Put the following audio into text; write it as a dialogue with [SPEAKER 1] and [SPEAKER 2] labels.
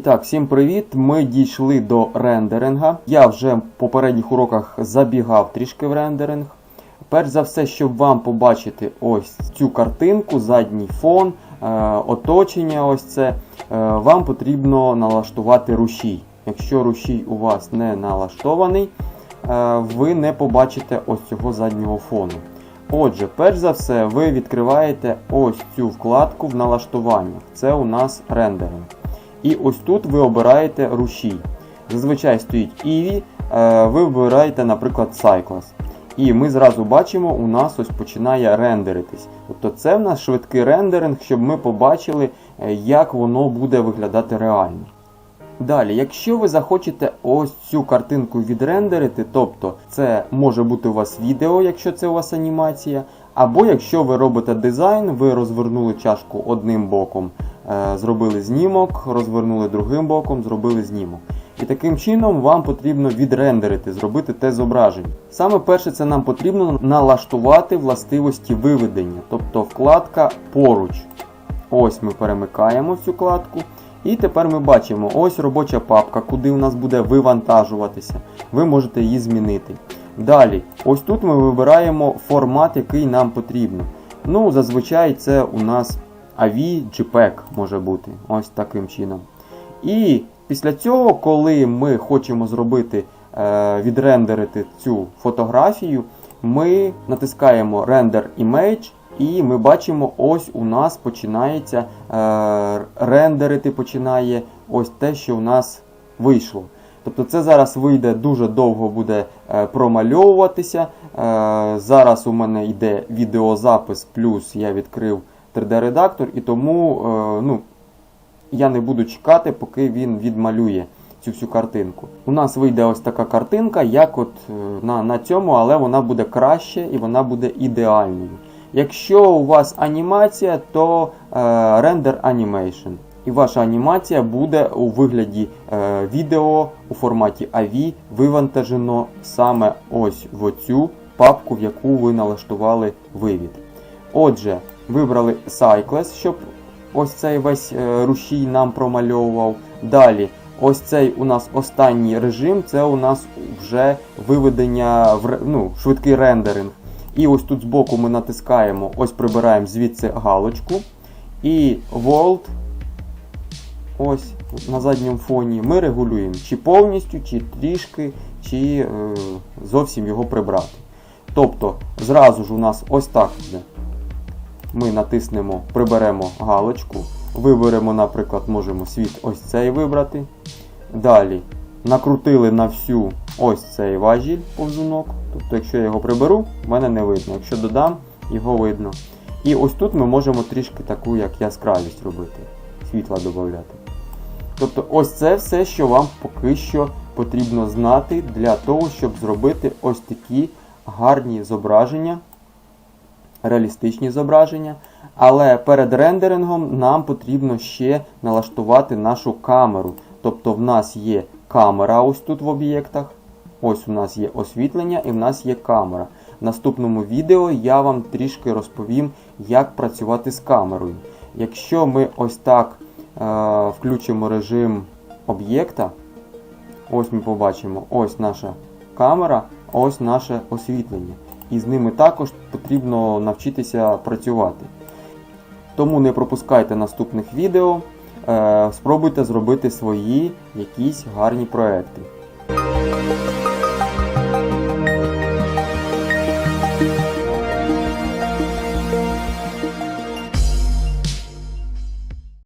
[SPEAKER 1] так, всім привіт! Ми дійшли до рендеринга. Я вже в попередніх уроках забігав трішки в рендеринг. Перш за все, щоб вам побачити ось цю картинку, задній фон, е, оточення, ось це, е, вам потрібно налаштувати рушій. Якщо рушій у вас не налаштований, е, ви не побачите ось цього заднього фону. Отже, перш за все, ви відкриваєте ось цю вкладку в налаштуваннях. Це у нас рендеринг. І ось тут ви обираєте рушій. Зазвичай стоїть Eevee, е, ви вибираєте, наприклад, Cycles. І ми зразу бачимо, у нас ось починає рендеритись. Тобто це в нас швидкий рендеринг, щоб ми побачили, е, як воно буде виглядати реально. Далі, якщо ви захочете ось цю картинку відрендерити, тобто це може бути у вас відео, якщо це у вас анімація, або якщо ви робите дизайн, ви розвернули чашку одним боком, зробили знімок, розвернули другим боком, зробили знімок. І таким чином вам потрібно відрендерити, зробити те зображення. Саме перше, це нам потрібно налаштувати властивості виведення, тобто вкладка поруч. Ось ми перемикаємо цю вкладку. І тепер ми бачимо ось робоча папка, куди у нас буде вивантажуватися. Ви можете її змінити. Далі, ось тут ми вибираємо формат, який нам потрібно. Ну, зазвичай це у нас AV JPEG може бути. Ось таким чином. І після цього, коли ми хочемо зробити, е, відрендерити цю фотографію, ми натискаємо Render Image. І ми бачимо, ось у нас починається е, рендерити починає ось те, що у нас вийшло. Тобто це зараз вийде дуже довго буде е, промальовуватися. Е, зараз у мене йде відеозапис, плюс я відкрив 3D-редактор, і тому е, ну, я не буду чекати, поки він відмалює цю всю картинку. У нас вийде ось така картинка, як от е, на, на цьому, але вона буде краще і вона буде ідеальною. Якщо у вас анімація, то е, Render Animation. І ваша анімація буде у вигляді е, відео у форматі AV вивантажено саме ось в оцю папку, в яку ви налаштували вивід. Отже, вибрали Cycles, щоб ось цей весь е, рушій нам промальовував. Далі, ось цей у нас останній режим, це у нас вже виведення в ну, швидкий рендеринг. І ось тут збоку ми натискаємо, ось прибираємо звідси галочку. І World, ось на задньому фоні, ми регулюємо, чи повністю, чи трішки, чи е, зовсім його прибрати. Тобто, зразу ж у нас ось так буде. Ми натиснемо, приберемо галочку, виберемо, наприклад, можемо світ ось цей вибрати. Далі накрутили на всю ось цей важіль повзунок. Тобто, якщо я його приберу, в мене не видно. Якщо додам, його видно. І ось тут ми можемо трішки таку як яскравість робити, світла додати. Тобто, ось це все, що вам поки що потрібно знати для того, щоб зробити ось такі гарні зображення, реалістичні зображення. Але перед рендерингом нам потрібно ще налаштувати нашу камеру. Тобто в нас є камера ось тут в об'єктах. Ось у нас є освітлення і в нас є камера. В наступному відео я вам трішки розповім, як працювати з камерою. Якщо ми ось так е, включимо режим об'єкта, ось ми побачимо ось наша камера, ось наше освітлення. І з ними також потрібно навчитися працювати. Тому не пропускайте наступних відео, е, спробуйте зробити свої якісь гарні проекти.